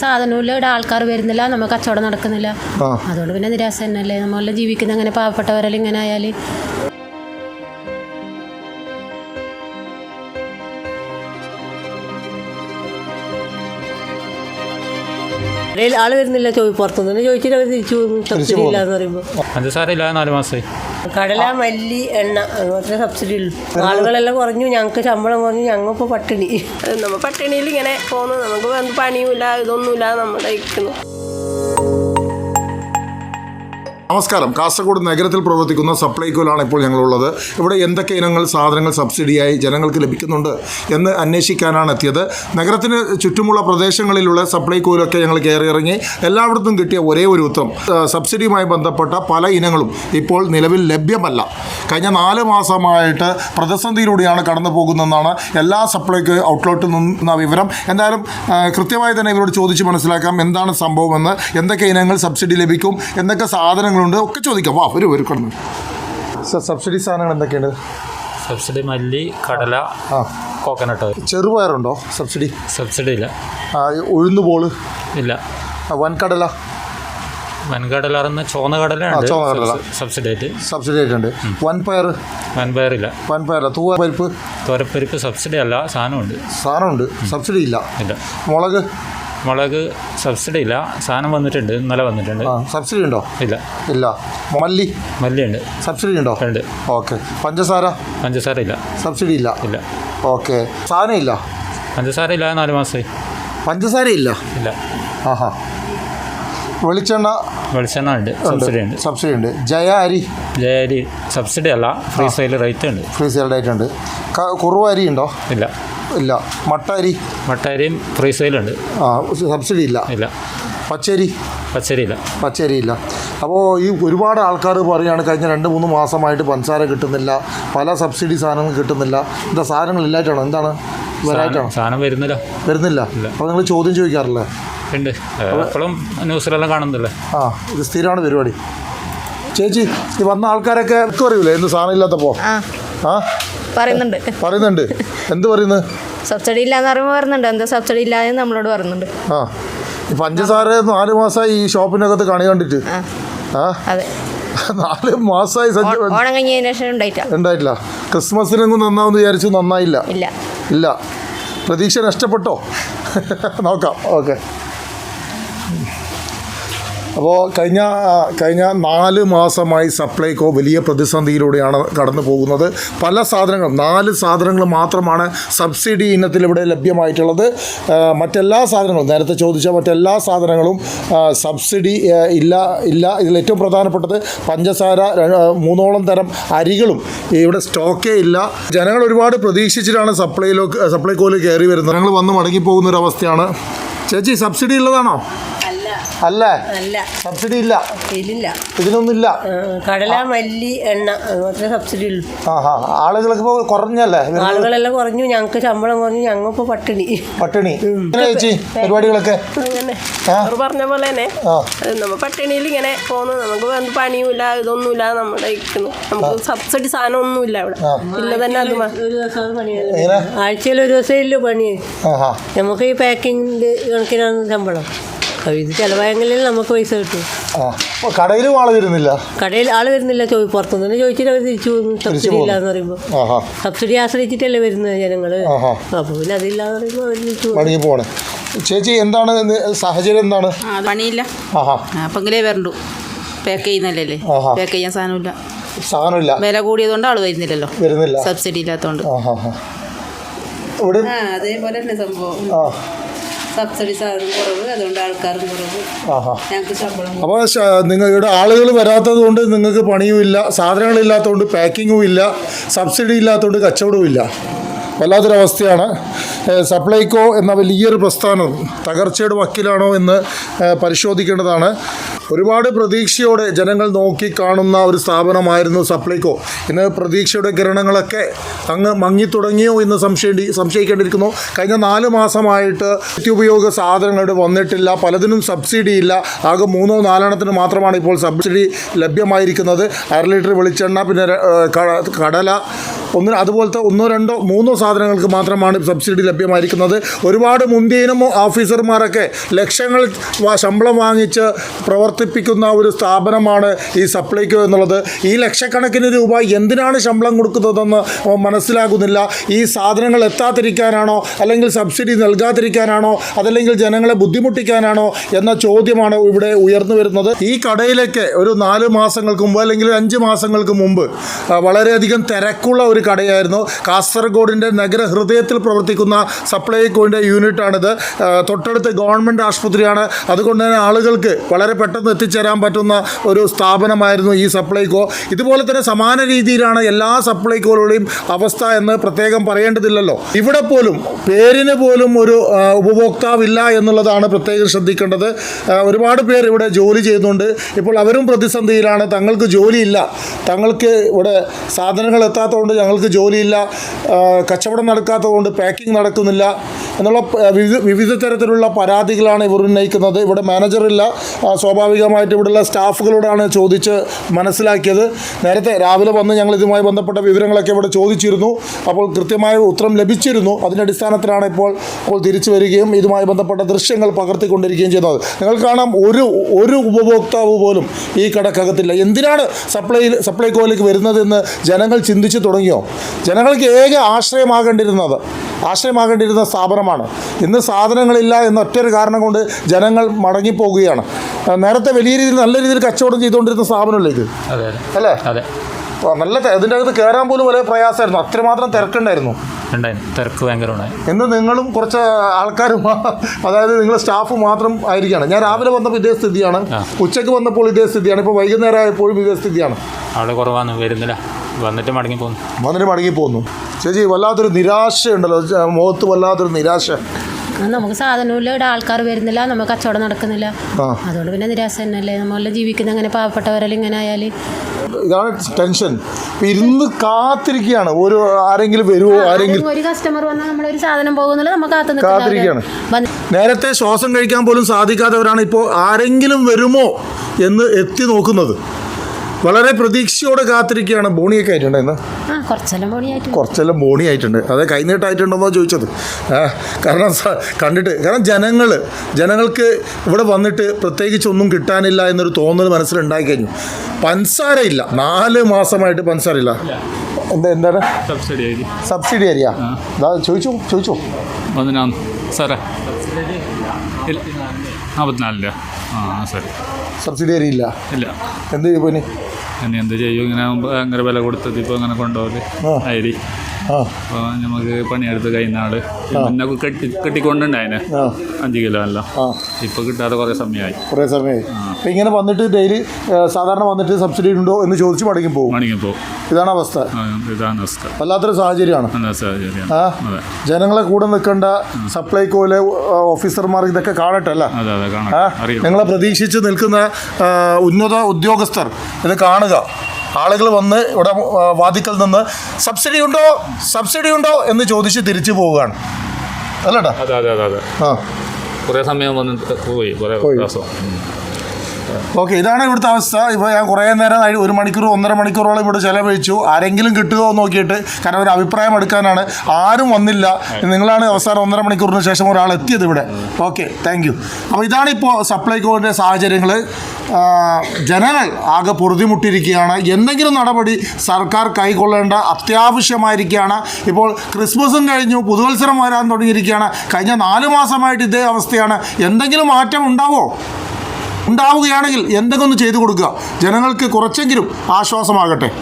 സാധനമില്ല ഇവിടെ ആൾക്കാർ വരുന്നില്ല നമ്മൾ കച്ചവടം നടക്കുന്നില്ല. അതുകൊണ്ട് പിന്നെ നിരാശ തന്നെയല്ലേ? നമ്മളെല്ലാം ജീവിക്കുന്ന അങ്ങനെ പാവപ്പെട്ടവരെല്ലാം ഇങ്ങനെ ആയാൽ ആൾ വരുന്നില്ല ചോദി പുറത്തുനിന്ന്. ചോദിച്ചിട്ട് അവർ തിരിച്ചു പോകുന്നു. സബ്സിഡി ഇല്ല എന്ന് പറയുമ്പോൾ പഞ്ചസാര ഇല്ല നാല് മാസമായി കടല മല്ലി എണ്ണ അത് മാത്രമേ സബ്സിഡി ഉള്ളൂ. ആളുകളെല്ലാം കുറഞ്ഞു. ഞങ്ങൾക്ക് ശമ്പളം കുറഞ്ഞു. ഞങ്ങളിപ്പോൾ പട്ടിണി. നമ്മൾ പട്ടിണിയിൽ ഇങ്ങനെ പോകുന്നു. നമുക്ക് പണിയുമില്ല ഇതൊന്നുമില്ല നമ്മുടെ ഇരിക്കുന്നു. നമസ്കാരം. കാസർഗോഡ് നഗരത്തിൽ പ്രവർത്തിക്കുന്ന സപ്ലൈകോയിലാണ് ഇപ്പോൾ ഞങ്ങളുള്ളത്. ഇവിടെ എന്തൊക്കെ ഇനങ്ങൾ സാധനങ്ങൾ സബ്സിഡിയായി ജനങ്ങൾക്ക് ലഭിക്കുന്നുണ്ട് എന്ന് അന്വേഷിക്കാനാണ് എത്തിയത്. നഗരത്തിന് ചുറ്റുമുള്ള പ്രദേശങ്ങളിലുള്ള സപ്ലൈകോലൊക്കെ ഞങ്ങൾ കയറി ഇറങ്ങി എല്ലായിടത്തും കിട്ടിയ ഒരേ ഒരു ഉത്തരം. സബ്സിഡിയുമായി ബന്ധപ്പെട്ട പല ഇനങ്ങളും ഇപ്പോൾ നിലവിൽ ലഭ്യമല്ല. കഴിഞ്ഞ നാല് മാസമായിട്ട് പ്രതിസന്ധിയിലൂടെയാണ് കടന്നു പോകുന്നതെന്നാണ് എല്ലാ സപ്ലൈക്ക് ഔട്ട്ലെറ്റിൽ നിന്ന വിവരം. എന്തായാലും കൃത്യമായി തന്നെ ഇവരോട് ചോദിച്ച് മനസ്സിലാക്കാം എന്താണ് സംഭവമെന്ന് എന്തൊക്കെ ഇനങ്ങൾ സബ്സിഡി ലഭിക്കും എന്തൊക്കെ സാധനങ്ങളുണ്ട് ഒക്കെ ചോദിക്കാം. വാ ഒരു ഒരു കടന്നു. സബ്സിഡി സാധനങ്ങൾ എന്തൊക്കെയുണ്ട്? സബ്സിഡി മല്ലി കടല ആ. കോക്കനട്ട്. ചെറുപയറുണ്ടോ സബ്സിഡി? സബ്സിഡി ഇല്ല. ഉഴുന്നുപോൾ. ഇല്ല. വൻകടല. വൻകടല അറിയുന്ന ചുവന്ന കടലയുണ്ട്. ആ, ചുവന്ന കടല. സബ്സി- സബ്സിഡി ആയിട്ട് സബ്സിഡി ആയിട്ടുണ്ട് വൻപയർ വൻപയറില്ല. വൻപയറില്ല. തൂവപ്പരിപ്പ് തോരപ്പരിപ്പ് സബ്സിഡി അല്ല സാധനമുണ്ട് സാധനമുണ്ട് സബ്സിഡി ഇല്ല ഇല്ല. മുളക്? മുളക് സബ്സിഡി ഇല്ല സാധനം വന്നിട്ടുണ്ട്. ഇന്നലെ വന്നിട്ടുണ്ട്. സബ്സിഡി ഉണ്ടോ ഇല്ല. ഇല്ല. മല്ലി? മല്ലി ഉണ്ട് സബ്സിഡി ഉണ്ടോ. ഉണ്ട് ഓക്കെ. പഞ്ചസാര? പഞ്ചസാര ഇല്ല സബ്സിഡി ഇല്ല. ഇല്ല ഓക്കെ. സാധനം ഇല്ല പഞ്ചസാര ഇല്ല നാല് മാസമായി. പഞ്ചസാര ഇല്ല ഇല്ല. ആഹാ. വെളിച്ചെണ്ണ വെളിച്ചെണ്ണ ഉണ്ട്. സബ്സിഡി ഉണ്ട്. സബ്സിഡി ഉണ്ട്. ജയ അരി ജയരി സബ്സിഡി അല്ല ഫ്രീ സെയിൽ റേറ്റ് ഉണ്ട്. ഫ്രീ സെയിൽ റേറ്റ് ഉണ്ട്. കുറുവ അരി ഉണ്ടോ? ഇല്ല. ഇല്ല. മട്ട അരി മട്ടരിയും ഫ്രീ സെയിലുണ്ട് ആ സബ്സിഡി ഇല്ല. ഇല്ല. പച്ചരി? പച്ചരി ഇല്ല. പച്ചരി ഇല്ല. അപ്പോൾ ഈ ഒരുപാട് ആൾക്കാർ പറയുകയാണ് കഴിഞ്ഞ രണ്ട് മൂന്ന് മാസമായിട്ട് പഞ്ചസാര കിട്ടുന്നില്ല. പല സബ്സിഡി സാധനങ്ങൾ കിട്ടുന്നില്ല. എന്താ സാധനങ്ങൾ ഇല്ലായിട്ടാണോ എന്താണ്? വരായിട്ടാണോ സാധനം വരുന്നില്ല. വരുന്നില്ല. അപ്പോൾ നിങ്ങൾ ചോദ്യം ചോദിക്കാറില്ലേ? ഉണ്ട്. എപ്പോഴും ന്യൂസിലെല്ലാം കാണുന്നില്ലേ ആ ഇത് സ്ഥിരമാണ് പരിപാടി. ചേച്ചി ഈ വന്ന ആൾക്കാരൊക്കെ ഒക്കെ അറിയില്ലേ എന്ത് സാധനം ഇല്ലാത്തപ്പോ? ആ. പറയുന്നുണ്ട്. പറയുന്നുണ്ട്. എന്ത് പറയുന്നു? സബ്സിഡി ഇല്ലാന്ന് പറയുമ്പോൾ പറയുന്നുണ്ട്. എന്താ സബ്സിഡി ഇല്ലാതെ നമ്മളോട് പറയുന്നുണ്ട്. ആ. ഈ പഞ്ചസാര നാല് മാസമായി ഈ ഷോപ്പിനകത്ത് കണി കണ്ടിട്ട്. ആ. അതെ. നാല് മാസമായി ഓണം കഴിഞ്ഞതിന് ശേഷം ഉണ്ടായിട്ടാ. ഉണ്ടായിട്ടില്ല. ക്രിസ്മസിനെങ്ങും നന്നാവെന്ന് വിചാരിച്ചു നന്നായില്ല. ഇല്ല. ഇല്ല. പ്രതീക്ഷ നഷ്ടപ്പെട്ടോ? നോക്കാം. ഓക്കെ. അപ്പോൾ കഴിഞ്ഞ കഴിഞ്ഞ നാല് മാസമായി സപ്ലൈകോ വലിയ പ്രതിസന്ധിയിലൂടെയാണ് കടന്നു പോകുന്നത്. പല സാധനങ്ങളും നാല് സാധനങ്ങൾ മാത്രമാണ് സബ്സിഡി ഇനത്തിൽ ഇവിടെ ലഭ്യമായിട്ടുള്ളത്. മറ്റെല്ലാ സാധനങ്ങളും നേരത്തെ ചോദിച്ച മറ്റെല്ലാ സാധനങ്ങളും സബ്സിഡി ഇല്ല ഇല്ല. ഇതിൽ ഏറ്റവും പ്രധാനപ്പെട്ടത് പഞ്ചസാര മൂന്നോളം തരം അരികളും ഇവിടെ സ്റ്റോക്കേ ഇല്ല. ജനങ്ങൾ ഒരുപാട് പ്രതീക്ഷിച്ചിട്ടാണ് സപ്ലൈയിലോ സപ്ലൈകോയിൽ കയറി വരുന്നത്. ഞങ്ങൾ വന്ന് ഒരു അവസ്ഥയാണ് ചേച്ചി സബ്സിഡി ഉള്ളതാണോ? അല്ല? അല്ല. സബ്സിഡി ഇല്ല. ഇതിലില്ല. ഇതിനൊന്നുമില്ല. കടല മല്ലി എണ്ണ മാത്രമേ സബ്സിഡി ഉള്ളൂ. ആഹാ. ആളുകൾക്ക് ഇപ്പോൾ കുറഞ്ഞല്ലേ? ആളുകളെല്ലാം കുറഞ്ഞു. ഞങ്ങൾക്ക് ശമ്പളം കുറഞ്ഞു. ഞങ്ങളിപ്പോൾ പട്ടിണി. പട്ടിണി. ചേച്ചി പരിപാടികളൊക്കെ? അങ്ങനെ. പറഞ്ഞ പോലെ തന്നെ നമ്മ നമ്മൾ പട്ടിണിയിൽ ഇങ്ങനെ പോകുന്നു നമുക്ക് പണിയുമില്ല ഇതൊന്നുമില്ല നമ്മുടെ ഇരിക്കുന്നു. നമുക്ക് സബ്സിഡി സാധനം ഒന്നുമില്ല ഇവിടെ ഇല്ല തന്നെ അത് ആഴ്ചയിൽ ഒരു ദിവസമേ ഇല്ലു പണി. നമുക്ക് ഈ പാക്കിങ്ങിന്റെ കണക്കിനാണ് ശമ്പളം. ഇത് ചിലവായെങ്കിൽ നമുക്ക് പൈസ കിട്ടും. ആ അപ്പോൾ ആൾ വരുന്നില്ല? കടയിൽ ആൾ വരുന്നില്ല ചോദി പുറത്തുനിന്ന് ചോദിച്ചിട്ട് അവർ തിരിച്ചു പോകുന്നു സബ്സിഡി ഇല്ല എന്ന് പറയുമ്പോൾ സബ്സിഡി ആശ്രയിച്ചിട്ടല്ലേ വരുന്നത് ജനങ്ങൾ ആഹാ. അപ്പോൾ പിന്നെ അതില്ലാന്ന് പറയുമ്പോൾ അവർ തിരിച്ചു പോകും. പോണേ ചേച്ചി എന്താണ് ഇത് സാഹചര്യം എന്താണ്? ആ പണിയില്ല. ആഹാ. അപ്പെങ്കിലേ വരണ്ടു. പാക്ക് ചെയ്യുന്നല്ലേ ആഹാ. പാക്ക് ചെയ്യാൻ സാധനമില്ല. സാധനമില്ല. വില കൂടിയതുകൊണ്ട് ആൾ വരുന്നില്ലല്ലോ. വരുന്നില്ല. സബ്സിഡി ഇല്ലാത്തതുകൊണ്ട് ആഹാ. ഹാ ഹാ ഇവിടെ ആ അതേപോലെ തന്നെ സംഭവം. ആ. സബ്സിഡി സാധനം കുറവ് അതുകൊണ്ട് ആൾക്കാരും കുറവ്. ഞങ്ങൾക്ക് ശമ്പളം അപ്പോൾ നിങ്ങളുടെ ആളുകൾ വരാത്തത് കൊണ്ട് നിങ്ങൾക്ക് പണിയും ഇല്ല സാധനങ്ങളില്ലാത്തതുകൊണ്ട് പാക്കിങ്ങും ഇല്ല സബ്സിഡി ഇല്ലാത്തതുകൊണ്ട് കച്ചവടവും ഇല്ല. വല്ലാത്തൊരവസ്ഥയാണ്. സപ്ലൈകോ എന്ന വലിയൊരു പ്രസ്ഥാനം തകർച്ചയുടെ വക്കിലാണോ എന്ന് പരിശോധിക്കേണ്ടതാണ്. ഒരുപാട് പ്രതീക്ഷയോടെ ജനങ്ങൾ നോക്കി കാണുന്ന ഒരു സ്ഥാപനമായിരുന്നു സപ്ലൈകോ. ഇന്ന് പ്രതീക്ഷയുടെ കിരണങ്ങളൊക്കെ അങ്ങ് മങ്ങിത്തുടങ്ങിയോ എന്ന് സംശയി സംശയിക്കേണ്ടിയിരിക്കുന്നു. കഴിഞ്ഞ നാല് മാസമായിട്ട് നിത്യോപയോഗ സാധനങ്ങൾ വന്നിട്ടില്ല. പലതിനും സബ്സിഡി ഇല്ല. ആകെ മൂന്നോ നാലെണ്ണത്തിന് മാത്രമാണ് ഇപ്പോൾ സബ്സിഡി ലഭ്യമായിരിക്കുന്നത്. അര ലിറ്റർ വെളിച്ചെണ്ണ പിന്നെ കടല ഒന്നിന് അതുപോലത്തെ ഒന്നോ രണ്ടോ മൂന്നോ സാധനങ്ങൾക്ക് മാത്രമാണ് സബ്സിഡി ലഭ്യമായിരിക്കുന്നത്. ഒരുപാട് മുന്തിയനും ഓഫീസർമാരൊക്കെ ലക്ഷങ്ങൾ ശമ്പളം വാങ്ങിച്ച് പ്രവർത്തിപ്പിക്കുന്ന ഒരു സ്ഥാപനമാണ് ഈ സപ്ലൈകോ എന്നുള്ളത്. ഈ ലക്ഷക്കണക്കിന് രൂപ എന്തിനാണ് ശമ്പളം കൊടുക്കുന്നതെന്ന് മനസ്സിലാകുന്നില്ല. ഈ സാധനങ്ങൾ എത്താതിരിക്കാനാണോ അല്ലെങ്കിൽ സബ്സിഡി നൽകാതിരിക്കാനാണോ അതല്ലെങ്കിൽ ജനങ്ങളെ ബുദ്ധിമുട്ടിക്കാനാണോ എന്ന ചോദ്യമാണ് ഇവിടെ ഉയർന്നു വരുന്നത്. ഈ കടയിലേക്ക് ഒരു നാല് മാസങ്ങൾക്ക് മുമ്പ് അല്ലെങ്കിൽ അഞ്ച് മാസങ്ങൾക്ക് മുമ്പ് വളരെയധികം തിരക്കുള്ള ഒരു കടയായിരുന്നു. കാസർഗോഡിന്റെ നഗരഹൃദയത്തിൽ പ്രവർത്തിക്കുന്ന സപ്ലൈകോന്റെ യൂണിറ്റാണിത്. തൊട്ടടുത്ത് ഗവൺമെന്റ് ആശുപത്രിയാണ്. അതുകൊണ്ട് തന്നെ ആളുകൾക്ക് വളരെ പെട്ടെന്ന് എത്തിച്ചേരാൻ പറ്റുന്ന ഒരു സ്ഥാപനമായിരുന്നു ഈ സപ്ലൈകോ. ഇതുപോലെ തന്നെ സമാന രീതിയിലാണ് എല്ലാ സപ്ലൈകോകളുടെയും അവസ്ഥ എന്ന് പ്രത്യേകം പറയേണ്ടതില്ലല്ലോ. ഇവിടെ പോലും പേരിന് പോലും ഒരു ഉപഭോക്താവില്ല എന്നുള്ളതാണ് പ്രത്യേകം ശ്രദ്ധിക്കേണ്ടത്. ഒരുപാട് പേർ ഇവിടെ ജോലി ചെയ്യുന്നുണ്ട്. ഇപ്പോൾ അവരും പ്രതിസന്ധിയിലാണ്. തങ്ങൾക്ക് ജോലിയില്ല. തങ്ങൾക്ക് ഇവിടെ സാധനങ്ങൾ എത്താത്തതുകൊണ്ട് ഞങ്ങൾക്ക് ജോലിയില്ല കച്ചവടം നടക്കാത്തതുകൊണ്ട് പാക്കിംഗ് നടക്കുന്നില്ല എന്നുള്ള വിവിധ വിവിധ തരത്തിലുള്ള പരാതികളാണ് ഇവർ ഉന്നയിക്കുന്നത്. ഇവിടെ മാനേജറില്ല സ്വാഭാവികമായിട്ട് ഇവിടെയുള്ള സ്റ്റാഫുകളോടാണ് ചോദിച്ച് മനസ്സിലാക്കിയത്. നേരത്തെ രാവിലെ വന്ന് ഞങ്ങൾ ഇതുമായി ബന്ധപ്പെട്ട വിവരങ്ങളൊക്കെ ഇവിടെ ചോദിച്ചിരുന്നു. അപ്പോൾ കൃത്യമായ ഉത്തരം ലഭിച്ചിരുന്നു. അതിന്റെ അടിസ്ഥാനത്തിലാണ് ഇപ്പോൾ ഇപ്പോൾ തിരിച്ചു വരികയും ഇതുമായി ബന്ധപ്പെട്ട ദൃശ്യങ്ങൾ പകർത്തിക്കൊണ്ടിരിക്കുകയും ചെയ്യുന്നത്. നിങ്ങൾ കാണാം ഒരു ഒരു ഉപഭോക്താവ് പോലും ഈ കടക്കകത്തില്ല. എന്തിനാണ് സപ്ലൈ സപ്ലൈകോയിലേക്ക് വരുന്നതെന്ന് ജനങ്ങൾ ചിന്തിച്ചു തുടങ്ങിയോ? ജനങ്ങൾക്ക് ഏക ആശ്രയമാകേണ്ടിരുന്നത് ആശ്രയമാകേണ്ടിരുന്ന സ്ഥാപനമാണ്. ഇന്ന് സാധനങ്ങളില്ല എന്ന ഒറ്റൊരു കാരണം കൊണ്ട് ജനങ്ങൾ മടങ്ങിപ്പോകുകയാണ്. നേരത്തെ വലിയ രീതിയിൽ നല്ല രീതിയിൽ കച്ചവടം ചെയ്തുകൊണ്ടിരുന്ന സ്ഥാപനമല്ലേ ഇത്? അല്ലേ? അതെ. നല്ല ഇതിന്റെ അകത്ത് കയറാൻ പോലും വലിയ പ്രയാസമായിരുന്നു. അത്രമാത്രം തിരക്കുണ്ടായിരുന്നു. തിരക്ക് ഭയങ്കരമുണ്ടായി ഇന്ന് നിങ്ങളും കുറച്ച് ആൾക്കാരും അതായത് നിങ്ങൾ സ്റ്റാഫ് മാത്രം ആയിരിക്കുകയാണ് ഞാൻ രാവിലെ വന്നപ്പോൾ ഇതേ സ്ഥിതിയാണ്. ഉച്ചയ്ക്ക് വന്നപ്പോൾ ഇതേ സ്ഥിതിയാണ്. ഇപ്പോൾ വൈകുന്നേരം ആയപ്പോഴും ഇതേ സ്ഥിതിയാണ്. അവിടെ കുറവാണ് വരുന്നില്ല. വന്നിട്ട് മടങ്ങി പോന്നു. വന്നിട്ട് മടങ്ങി പോന്നു. ചേച്ചി വല്ലാത്തൊരു നിരാശയുണ്ടല്ലോ. മുഖത്ത് വല്ലാത്തൊരു നിരാശ. നമുക്ക് സാധനമില്ല. ഇവിടെ ആൾക്കാർ വരുന്നില്ല. നമുക്ക് കച്ചവടം നടക്കുന്നില്ല. അതുകൊണ്ട് പിന്നെ നിരാശ തന്നെയല്ലേ? നമ്മളെല്ലാം ജീവിക്കുന്ന അങ്ങനെ പാവപ്പെട്ടവരെല്ലാം ഇങ്ങനെ ആയാൽ ഇതാണ് ടെൻഷൻ. ഇരുന്ന് കാത്തിരിക്കുകയാണ്. ഒരു ആരെങ്കിലും വരുമോ ആരെങ്കിലും ഒരു കസ്റ്റമർ വന്നാൽ നമ്മളൊരു സാധനം പോകുന്നില്ല. നമുക്ക് കാത്തു കാത്തിരിക്കുകയാണ്. നേരത്തെ ശ്വാസം കഴിക്കാൻ പോലും സാധിക്കാത്തവരാണ് ഇപ്പോൾ ആരെങ്കിലും വരുമോ എന്ന് എത്തി നോക്കുന്നത്. വളരെ പ്രതീക്ഷയോടെ കാത്തിരിക്കുകയാണ്. ബോണിയൊക്കെ ആയിട്ടുണ്ട് ഇന്ന്. ആ കുറച്ചെല്ലാം ബോണി ആയിട്ടുണ്ട് അത് കൈനീട്ടായിട്ടുണ്ടോന്നോ ചോദിച്ചത്. കാരണം കണ്ടിട്ട് കാരണം ജനങ്ങൾ ജനങ്ങൾക്ക് ഇവിടെ വന്നിട്ട് പ്രത്യേകിച്ച് ഒന്നും കിട്ടാനില്ല എന്നൊരു തോന്നൽ മനസ്സിലുണ്ടായി കഴിഞ്ഞു പഞ്ചസാരയില്ല നാല് മാസമായിട്ട് പഞ്ചസാരയില്ല എന്താ എന്താണ്? സബ്സിഡി ആയി സബ്സിഡി ഏരിയ ചോദിച്ചു ചോദിച്ചു. വന്നിനാന്ന് സാറേ. നാൽപ്പത്തിനാലില്ല ആ സരി സബ്സിഡി ഏരിയ ഇല്ല. ഇല്ല എന്ത് ചെയ്യും ഇനി? ഇനി എന്ത് ചെയ്യും? ഇങ്ങനെ ഭയങ്കര വില കൊടുത്തത് ഇപ്പോൾ അങ്ങനെ കൊണ്ടുപോകൽ ആ. അരി അപ്പോൾ നമുക്ക് പണിയെടുത്ത് കഴിഞ്ഞ ആൾ പിന്നെ കെട്ടി കെട്ടിക്കൊണ്ടുണ്ടായിന്. അഞ്ച് കിലോ അല്ല. ഇപ്പൊ ഇപ്പോൾ കിട്ടാതെ കുറേ സമയമായി കുറേ സമയമായി ഇങ്ങനെ വന്നിട്ട് ഡെയിലി സാധാരണ വന്നിട്ട് സബ്സിഡി ഉണ്ടോ എന്ന് ചോദിച്ച് മടങ്ങി പോകും. മടങ്ങിപ്പോൾ ഇതാണ് അവസ്ഥ. ഇതാണ് അവസ്ഥ. വല്ലാത്തൊരു സാഹചര്യമാണ്. സാഹചര്യം ആ ജനങ്ങളെ കൂടെ നിൽക്കേണ്ട സപ്ലൈകോയിലെ ഓഫീസർമാർ ഇതൊക്കെ കാണട്ടെ അല്ല? നിങ്ങളെ പ്രതീക്ഷിച്ച് നിൽക്കുന്ന ഉന്നത ഉദ്യോഗസ്ഥർ ഇത് കാണുക. ആളുകൾ വന്ന് ഇവിടെ വാദിക്കൽ വാതിക്കൽ നിന്ന് സബ്സിഡി ഉണ്ടോ? സബ്സിഡി ഉണ്ടോ എന്ന് ചോദിച്ച് തിരിച്ചു പോവുകയാണ്. അല്ലേട്ടാ അതെ അതെ അതെ അതെ. ആ. കുറേ സമയം വന്നിട്ട് പോയി. കുറേ ദിവസം. ഓക്കെ ഇതാണ് ഇവിടുത്തെ അവസ്ഥ. ഇപ്പോൾ ഞാൻ കുറേ നേരം ഒരു മണിക്കൂർ ഒന്നര മണിക്കൂറോളം ഇവിടെ ചിലവഴിച്ചു. ആരെങ്കിലും കിട്ടുമോ എന്ന് നോക്കിയിട്ട് കാരണം ഒരു അഭിപ്രായം എടുക്കാനാണ്. ആരും വന്നില്ല. നിങ്ങളാണ് അവസാനം ഒന്നര മണിക്കൂറിന് ശേഷം ഒരാൾ എത്തിയത് ഇവിടെ. ഓക്കെ താങ്ക് യു അപ്പോൾ ഇതാണിപ്പോൾ സപ്ലൈകോന്റെ സാഹചര്യങ്ങൾ ജനങ്ങൾ ആകെ പൊറുതിമുട്ടിയിരിക്കുകയാണ്. എന്തെങ്കിലും നടപടി സർക്കാർ കൈക്കൊള്ളേണ്ട അത്യാവശ്യമായിരിക്കുകയാണ്. ഇപ്പോൾ ക്രിസ്മസും കഴിഞ്ഞു പുതുവത്സരം വരാൻ തുടങ്ങിയിരിക്കുകയാണ്. കഴിഞ്ഞ നാല് മാസമായിട്ട് ഇതേ അവസ്ഥയാണ്. എന്തെങ്കിലും മാറ്റം ഉണ്ടാവോ? ഉണ്ടാവുകയാണെങ്കിൽ എന്തെങ്കിലും ഒന്ന് ചെയ്തു കൊടുക്കുക. ജനങ്ങൾക്ക് കുറച്ചെങ്കിലും ആശ്വാസമാകട്ടെ.